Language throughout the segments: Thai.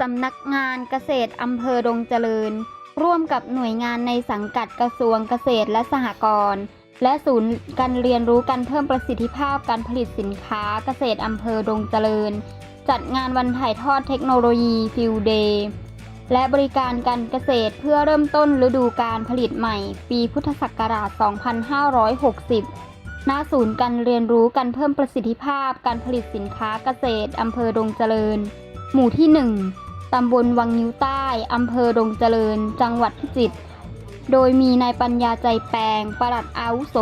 สำนักงานเกษตรอำเภอดงเจริญ ร่วมกับหน่วยงานในสังกัดกระทรวงเกษตรและสหกรณ์และศูนย์การเรียนรู้การเพิ่มประสิทธิภาพการผลิตสินค้าเกษตรอำเภอดงเจริญ จัดงานวันถ่ายทอดเทคโนโลยีฟิลเดย์และบริการการเกษตรเพื่อเริ่มต้นฤดูการผลิตใหม่ ปีพุทธศักราช 2560 ณ ศูนย์การเรียนรู้การเพิ่มประสิทธิภาพการผลิตสินค้าเกษตรอำเภอดงเจริญ หมู่ที่ 1 ตำบลวังนิ้วใต้ อำเภอดงเจริญ จังหวัดพิจิตร โดยมีนายปัญญาใจแปลง ปลัดอาวุโส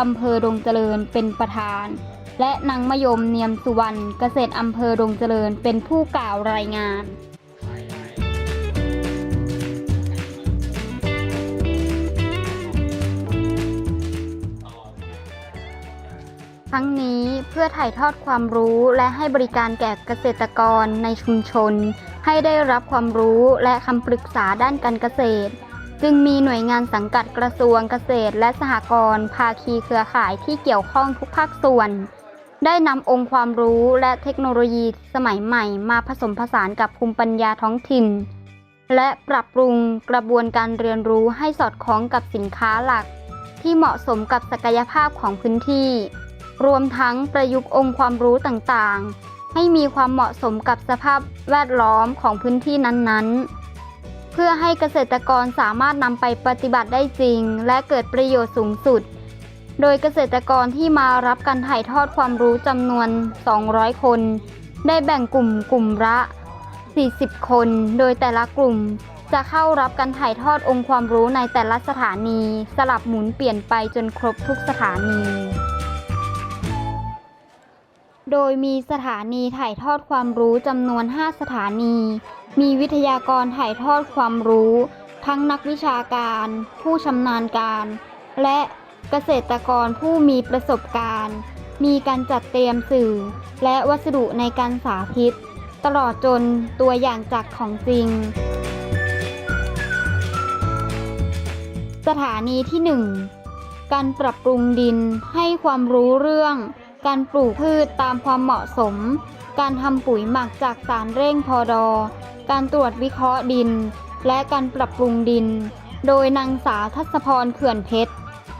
อำเภอดงเจริญ เป็นประธาน และนางมยมเนียมสุวรรณ เกษตรอำเภอดงเจริญ เป็นผู้กล่าวรายงาน ทั้งนี้เพื่อถ่ายทอดความรู้และให้บริการแก่เกษตรกรในชุมชน ให้ได้รับความรู้และคำปรึกษาด้านการเกษตร จึงมีหน่วยงานสังกัดกระทรวงเกษตร และสหกรณ์ภาคีเครือข่ายที่เกี่ยวข้องทุกภาคส่วน ได้นำองค์ความรู้และเทคโนโลยีสมัยใหม่มาผสมผสานกับภูมิปัญญาท้องถิ่น และปรับปรุงกระบวนการเรียนรู้ให้สอดคล้องกับสินค้าหลัก ที่เหมาะสมกับศักยภาพของพื้นที่ รวมทั้งประยุกต์องค์ความรู้ต่างๆ ให้มีความเหมาะสมกับสภาพแวดล้อมของพื้นที่นั้นๆ เพื่อให้เกษตรกรสามารถนำไปปฏิบัติได้จริง และเกิดประโยชน์สูงสุด โดยเกษตรกรที่มารับการถ่ายทอดความรู้จำนวน 200 คน ได้แบ่งกลุ่มกลุ่มละ 40 คน โดยแต่ละกลุ่มจะเข้ารับการถ่ายทอดองค์ความรู้ในแต่ละสถานี สลับหมุนเปลี่ยนไปจนครบทุกสถานี โดยมีสถานีถ่ายทอดความรู้จำนวน 5 สถานี มีวิทยากรถ่ายทอดความรู้ ทั้งนักวิชาการ ผู้ชำนาญการ และเกษตรกรผู้มีประสบการณ์ มีการจัดเตรียมสื่อ และวัสดุในการสาธิต ตลอดจนตัวอย่างจากของจริง สถานีที่ 1 การปรับปรุงดินให้ความรู้เรื่อง การปลูกพืชตามความเหมาะสม การทำปุ๋ยหมักจากสารเร่งพอดอ การตรวจวิเคราะห์ดิน และการปรับปรุงดิน โดยนางสาวทัศพรเขื่อนเพชร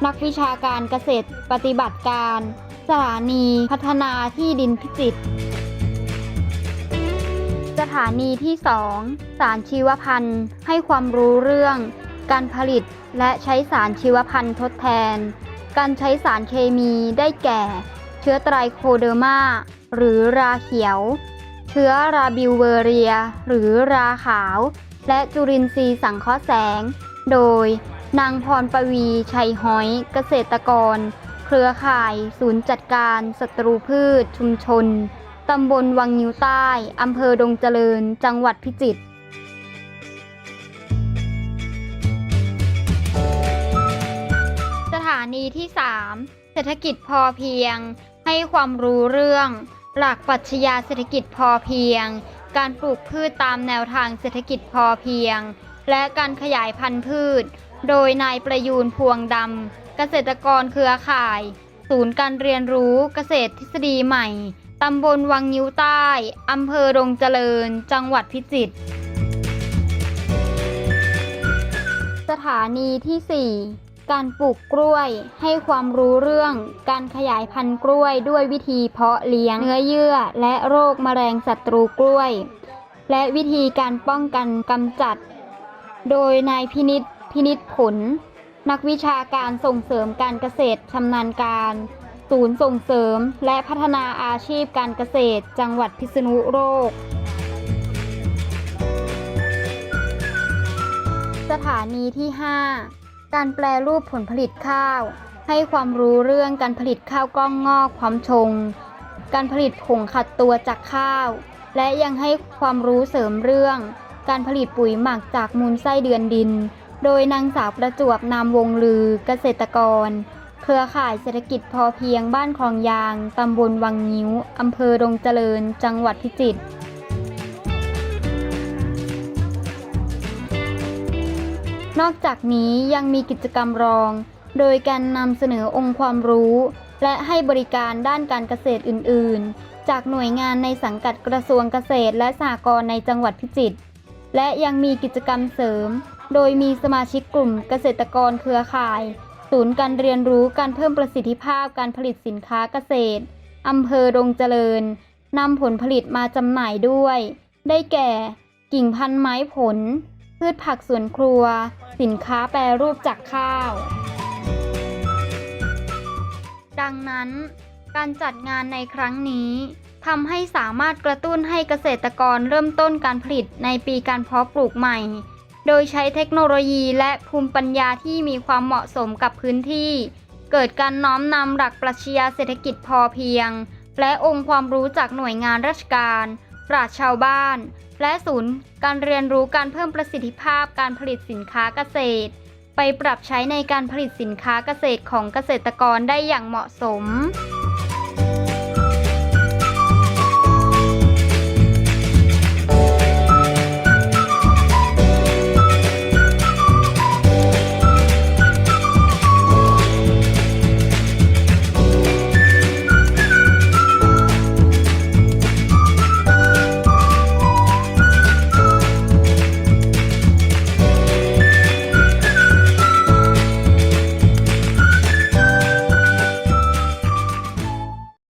นักวิชาการเกษตรปฏิบัติการ สถานีพัฒนาที่ดินพิจิตร สถานีที่ 2 สารชีวพันธุ์ให้ความรู้เรื่อง การผลิตและใช้สารชีวพันธุ์ทดแทน การใช้สารเคมีได้แก่ เชื้อไตรโคเดอร์มาหรือราเขียว เชื้อราบิวเวอเรีย หรือราขาว และจุลินทรีย์สังเคราะห์แสง โดย นางพรปวี ชัยห้อย เกษตรกร เครือข่าย ศูนย์จัดการศัตรูพืช ชุมชน ตำบลวังนิ้วใต้ อำเภอดงเจริญ จังหวัดพิจิตรสถานีที่ 3 ศรษฐกิจพอเพียง ให้ความรู้เรื่อง หลักปรัชญาเศรษฐกิจพอเพียง การปลูกพืชตามแนวทางเศรษฐกิจพอเพียง และการขยายพันธุ์พืช โดยนายประยูนพวงดำเกษตรกรเครือข่าย ศูนย์การเรียนรู้เกษตรทฤษฎีใหม่ตำบลวังนิ้วใต้อำเภอดงเจริญ จังหวัดพิจิตรสถานีที่ 4 การปลูกกล้วย ให้ความรู้เรื่อง การขยายพันธุ์กล้วยด้วยวิธีเพาะเลี้ยงเนื้อเยื่อ และโรคแมลงศัตรูกล้วย และวิธีการป้องกันกำจัด โดยนายพินิษพินิษผล นักวิชาการส่งเสริมการเกษตรชำนาญการ ศูนย์ส่งเสริมและพัฒนาอาชีพการเกษตร จังหวัดพิษณุโลกสถานีที่ 5 การแปลรูปผลผลิตข้าว ให้ความรู้เรื่องการผลิตข้าวกล้องงอกพร้อมชง การผลิตผงขัดตัวจากข้าว และยังให้ความรู้เสริมเรื่อง การผลิตปุ๋ยหมักจากมูลไส้เดือนดิน โดยนางสาวประจวบนามวงลือเกษตรกร เครือข่ายเศรษฐกิจพอเพียงบ้านคลองยางตำบลวังงิ้วอำเภอดงเจริญ จังหวัดพิจิตร นอกจากนี้ยังมีกิจกรรมรอง โดยการนำเสนอองค์ความรู้ และให้บริการด้านการเกษตรอื่น ๆ จากหน่วยงานในสังกัดกระทรวงเกษตรและสหกรณ์ในจังหวัดพิจิตร และยังมีกิจกรรมเสริม โดยมีสมาชิกกลุ่มเกษตรกรเครือข่าย ศูนย์การเรียนรู้การเพิ่มประสิทธิภาพการผลิตสินค้าเกษตรอำเภอดงเจริญนำผลผลิตมาจำหน่ายด้วย ได้แก่ กิ่งพันธุ์ไม้ผล พืชผักสวนครัว สินค้าแปรรูปจากข้าว ดังนั้น การจัดงานในครั้งนี้ทำให้สามารถกระตุ้นให้เกษตรกรเริ่มต้นการผลิตในปีการเพาะปลูกใหม่ โดยใช้เทคโนโลยีและภูมิปัญญาที่มีความเหมาะสมกับพื้นที่ เกิดการน้อมนำหลักปรัชญาเศรษฐกิจพอเพียง และองค์ความรู้จากหน่วยงานราชการ ปราชชาวบ้าน และศูนย์การเรียนรู้การเพิ่มประสิทธิภาพการผลิตสินค้าเกษตร ไปปรับใช้ในการผลิตสินค้าเกษตรของเกษตรกรได้อย่างเหมาะสม